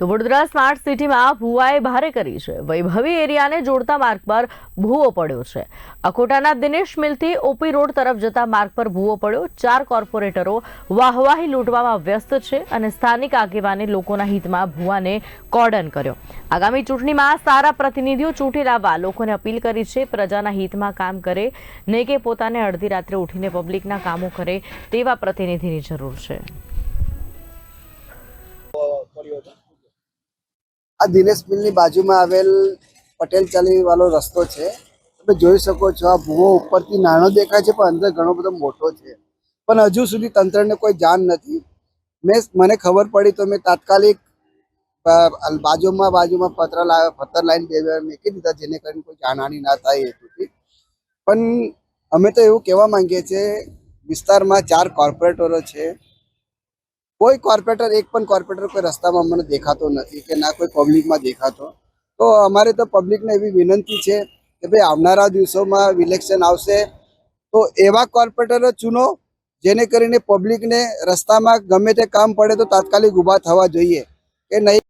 તો વડોદરા સ્માર્ટ સિટીમાં ભૂવાએ ભારે કરી છે. વૈભવી એરિયાને જોડતા માર્ગ પર ભૂવો પડ્યો છે. અકોટાના દિનેશ મિલથી ઓપી રોડ તરફ જતા માર્ગ પર ભૂવો પડ્યો. ચાર કોર્પોરેટરો વાહવાહી લૂંટવામાં વ્યસ્ત છે અને સ્થાનિક આગેવાને લોકોના હિતમાં ભૂવાને કોર્ડન કર્યો. આગામી ચૂંટણીમાં સારા પ્રતિનિધિઓ ચૂંટી લાવવા લોકોને અપીલ કરી છે. પ્રજાના હિતમાં કામ કરે નહીં કે પોતાને અડધી રાત્રે ઉઠીને પબ્લિકના કામો કરે તેવા પ્રતિનિધિની જરૂર છે. આ દિનેશ મિલની બાજુમાં આવેલ પટેલ ચાલી વાળો રસ્તો છે. તમે જોઈ શકો છો, આ ભૂવો ઉપરથી નાનો દેખાય છે, પણ અંદર ઘણો બધો મોટો છે. પણ હજુ સુધી તંત્રને કોઈ જાણ નથી. મેં મને ખબર પડી તો મેં તાત્કાલિક બાજુમાં બાજુમાં પત્ર લાવ્યા પથ્થર લાઈન બે મૂકી દીધા જેને કરીને કોઈ જાનહાની ના થાય હેતુથી પણ અમે તો એવું કહેવા માંગીએ છીએ, વિસ્તારમાં ચાર કોર્પોરેટરો છે. કોઈ કોર્પોરેટર, એક પણ કોર્પોરેટર કોઈ રસ્તામાં મને દેખાતો નથી કે ના કોઈ પબ્લિકમાં દેખાતો. તો અમારે તો પબ્લિકને એવી વિનંતી છે કે ભાઈ આવનારા દિવસોમાં ઇલેક્શન આવશે. તો એવા કોર્પોરેટરો ચૂનો, જેને કરીને પબ્લિકને રસ્તામાં ગમે તે કામ પડે તો તાત્કાલિક ઊભા થવા જોઈએ. કે નહીં